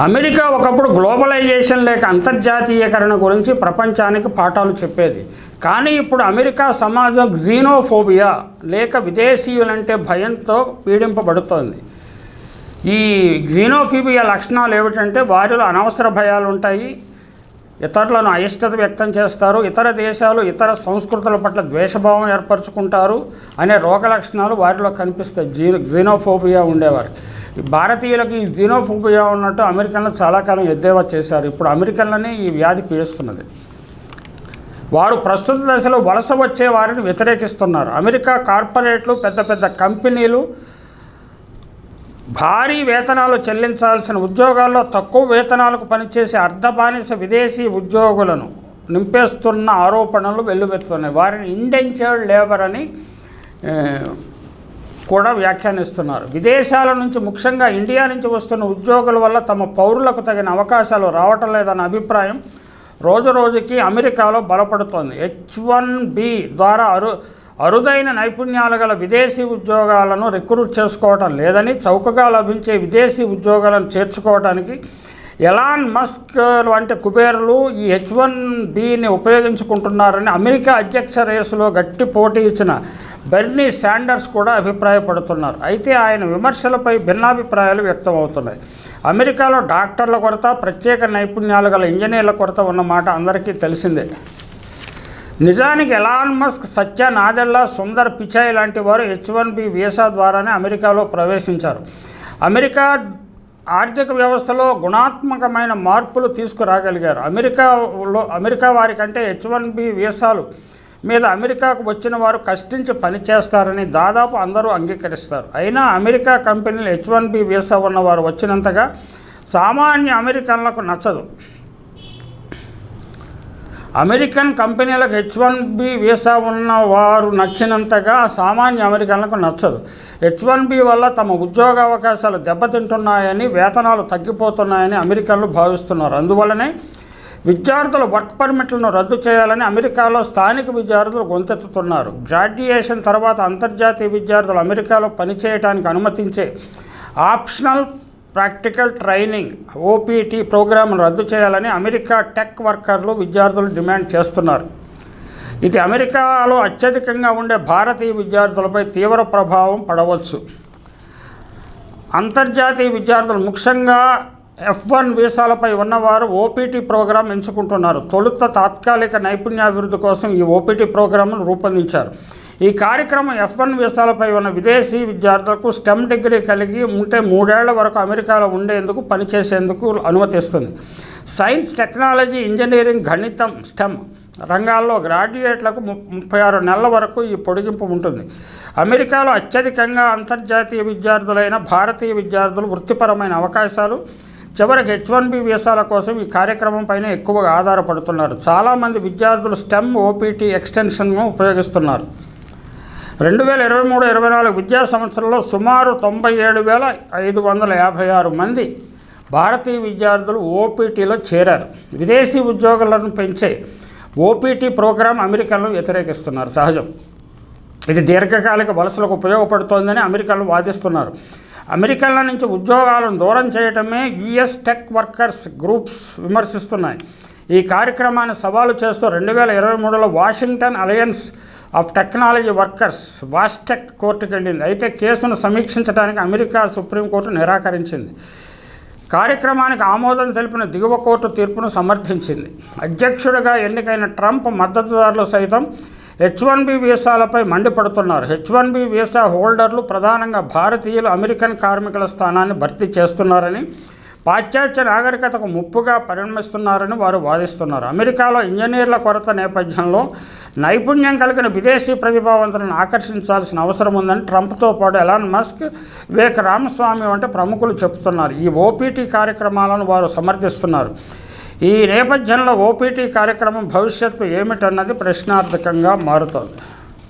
America ఒకప్పుడు globalisation లేక అంతర్జాతీయకరణ గురించి ప్రపంచానికి పాఠాలు చెప్పేది. కానీ ఇప్పుడు అమెరికా సమాజం జీనోఫోబియా లేక విదేశీయులంటే భయంతో పీడింపబడుతోంది. ఈ జీనోఫోబియా లక్షణాలు ఏమిటంటే వారిలో అనవసర భయాలు ఉంటాయి. ఇతరులను అయిష్టత వ్యక్తం చేస్తారు. ఇతర దేశాలు ఇతర సంస్కృతుల పట్ల ద్వేషభావం ఏర్పరచుకుంటారు అనే రోగ లక్షణాలు వారిలో కనిపిస్తాయి. జీ జీనోఫోబియా ఉండేవారు. భారతీయులకు ఈ జీనోఫోబియా ఉన్నట్టు అమెరికన్లు చాలా కాలం ఎద్దేవా చేశారు. ఇప్పుడు అమెరికన్లని ఈ వ్యాధి పీడిస్తున్నది. వారు ప్రస్తుత దశలో వలస వచ్చే వారిని వ్యతిరేకిస్తున్నారు. అమెరికా కార్పొరేట్లు పెద్ద పెద్ద కంపెనీలు భారీ వేతనాలు చెల్లించాల్సిన ఉద్యోగాల్లో తక్కువ వేతనాలకు పనిచేసే అర్ధబానిస విదేశీ ఉద్యోగులను నింపేస్తున్న ఆరోపణలు వెల్లువెత్తున్నాయి వారిని ఇండెంచర్డ్ లేబర్ అని కూడా వ్యాఖ్యానిస్తున్నారు. విదేశాల నుంచి ముఖ్యంగా ఇండియా నుంచి వస్తున్న ఉద్యోగుల వల్ల తమ పౌరులకు తగిన అవకాశాలు రావటం లేదన్న అభిప్రాయం రోజు రోజుకి అమెరికాలో బలపడుతోంది. హెచ్ వన్ బి ద్వారా అరు అరుదైన నైపుణ్యాలు గల విదేశీ ఉద్యోగాలను రిక్రూట్ చేసుకోవటం లేదని చౌకగా లభించే విదేశీ ఉద్యోగాలను చేర్చుకోవడానికి ఎలాన్ మస్క్ వంటి కుబేరులు ఈ హెచ్ వన్ బిని ఉపయోగించుకుంటున్నారని అమెరికా అధ్యక్ష రేసులో గట్టి పోటీ ఇచ్చిన బెర్నీ శాండర్స్ కూడా అభిప్రాయపడుతున్నారు. అయితే ఆయన విమర్శలపై భిన్నాభిప్రాయాలు వ్యక్తమవుతున్నాయి. అమెరికాలో డాక్టర్ల కొరత ప్రత్యేక నైపుణ్యాలు గల ఇంజనీర్ల కొరత ఉన్నమాట అందరికీ తెలిసిందే. నిజానికి ఎలాన్ మస్క్ సత్య నాదెల్లా సుందర్ పిచాయ్ లాంటి వారు హెచ్ వన్ బి వీసా ద్వారానే అమెరికాలో ప్రవేశించారు. అమెరికా ఆర్థిక వ్యవస్థలో గుణాత్మకమైన మార్పులు తీసుకురాగలిగారు. అమెరికాలో అమెరికా వారి కంటే హెచ్ వన్ బి వీసాలు మీద అమెరికాకు వచ్చిన వారు కష్టించి పనిచేస్తారని దాదాపు అందరూ అంగీకరిస్తారు. అయినా అమెరికా కంపెనీలు హెచ్ వన్ బి వీసా ఉన్నవారు వచ్చినంతగా సామాన్య అమెరికన్లకు నచ్చదు. అమెరికన్ కంపెనీలకు హెచ్ వన్ బి వీసా ఉన్న వారు నచ్చినంతగా సామాన్య అమెరికన్లకు నచ్చదు. హెచ్ వన్ బి వల్ల తమ ఉద్యోగ అవకాశాలు దెబ్బతింటున్నాయని వేతనాలు తగ్గిపోతున్నాయని అమెరికన్లు భావిస్తున్నారు. అందువల్లనే విద్యార్థుల వర్క్ పర్మిట్లను రద్దు చేయాలని అమెరికాలో స్థానిక విద్యార్థులు గొంతెత్తుతున్నారు. గ్రాడ్యుయేషన్ తర్వాత అంతర్జాతీయ విద్యార్థులు అమెరికాలో పనిచేయడానికి అనుమతించే ఆప్షనల్ ప్రాక్టికల్ ట్రైనింగ్ ఓపీటీ ప్రోగ్రాంను రద్దు చేయాలని అమెరికా టెక్ వర్కర్లు విద్యార్థులు డిమాండ్ చేస్తున్నారు. ఇది అమెరికాలో అత్యధికంగా ఉండే భారతీయ విద్యార్థులపై తీవ్ర ప్రభావం పడవచ్చు. అంతర్జాతీయ విద్యార్థులు ముఖ్యంగా ఎఫ్ వన్ వీసాలపై ఉన్నవారు ఓపీటీ ప్రోగ్రాం ఎంచుకుంటున్నారు. తొలుత తాత్కాలిక నైపుణ్యాభివృద్ధి కోసం ఈ ఓపీటీ ప్రోగ్రాంను రూపొందించారు. ఈ కార్యక్రమం ఎఫ్ వన్ వీసాలపై ఉన్న విదేశీ విద్యార్థులకు స్టెమ్ డిగ్రీ కలిగి ఉంటే మూడేళ్ళ వరకు అమెరికాలో ఉండేందుకు పనిచేసేందుకు అనుమతిస్తుంది. సైన్స్ టెక్నాలజీ ఇంజనీరింగ్ గణితం స్టెమ్ రంగాల్లో గ్రాడ్యుయేట్లకు ముప్పై ఆరు నెలల వరకు ఈ పొడిగింపు ఉంటుంది. అమెరికాలో అత్యధికంగా అంతర్జాతీయ విద్యార్థులైన భారతీయ విద్యార్థులు వృత్తిపరమైన అవకాశాలు చివరికి హెచ్ వన్ బి వీసాల కోసం ఈ కార్యక్రమం పైన ఎక్కువగా ఆధారపడుతున్నారు. చాలామంది విద్యార్థులు స్టెమ్ ఓపీటీ ఎక్స్టెన్షన్ను ఉపయోగిస్తున్నారు. రెండు వేల ఇరవై మూడు ఇరవై నాలుగు విద్యా సంవత్సరంలో సుమారు తొంభై ఏడు వేల ఐదు వందల యాభై ఆరు మంది భారతీయ విద్యార్థులు ఓపీటీలో చేరారు. విదేశీ ఉద్యోగులను పెంచే ఓపీటీ ప్రోగ్రాం అమెరికన్లు వ్యతిరేకిస్తున్నారు. సహజం. ఇది దీర్ఘకాలిక వలసలకు ఉపయోగపడుతోందని అమెరికన్లు వాదిస్తున్నారు. అమెరికన్ల నుంచి ఉద్యోగాలను దూరం చేయటమే యుఎస్ టెక్ వర్కర్స్ గ్రూప్స్ విమర్శిస్తున్నాయి. ఈ కార్యక్రమాన్ని సవాలు చేస్తూ రెండు వేల ఇరవై మూడులో Washington alliance of technology workers WashTech కోర్టుకు వెళ్ళింది అయితే కేసును సమీక్షించడానికి అమెరికా సుప్రీంకోర్టు నిరాకరించింది. కార్యక్రమానికి ఆమోదం తెలిపిన దిగువ కోర్టు తీర్పును సమర్థించింది. అధ్యక్షుడిగా ఎన్నికైన ట్రంప్ మద్దతుదారులు సైతం హెచ్ వన్ బి వీసాలపై మండిపడుతున్నారు. హెచ్ వన్ బి వీసా హోల్డర్లు ప్రధానంగా భారతీయులు అమెరికన్ కార్మికుల స్థానాన్ని భర్తీ చేస్తున్నారని పాశ్చాత్య నాగరికతకు ముప్పుగా పరిణమిస్తున్నారని వారు వాదిస్తున్నారు. అమెరికాలో ఇంజనీర్ల కొరత నేపథ్యంలో నైపుణ్యం కలిగిన విదేశీ ప్రతిభావంతులను ఆకర్షించాల్సిన అవసరం ఉందని ట్రంప్తో పాటు ఎలాన్ మస్క్ వివేక్ రామస్వామి వంటి ప్రముఖులు చెబుతున్నారు. ఈ ఓపీటీ కార్యక్రమాలను వారు సమర్థిస్తున్నారు. ఈ నేపథ్యంలో ఓపీటీ కార్యక్రమం భవిష్యత్తు ఏమిటన్నది ప్రశ్నార్థకంగా మారుతోంది.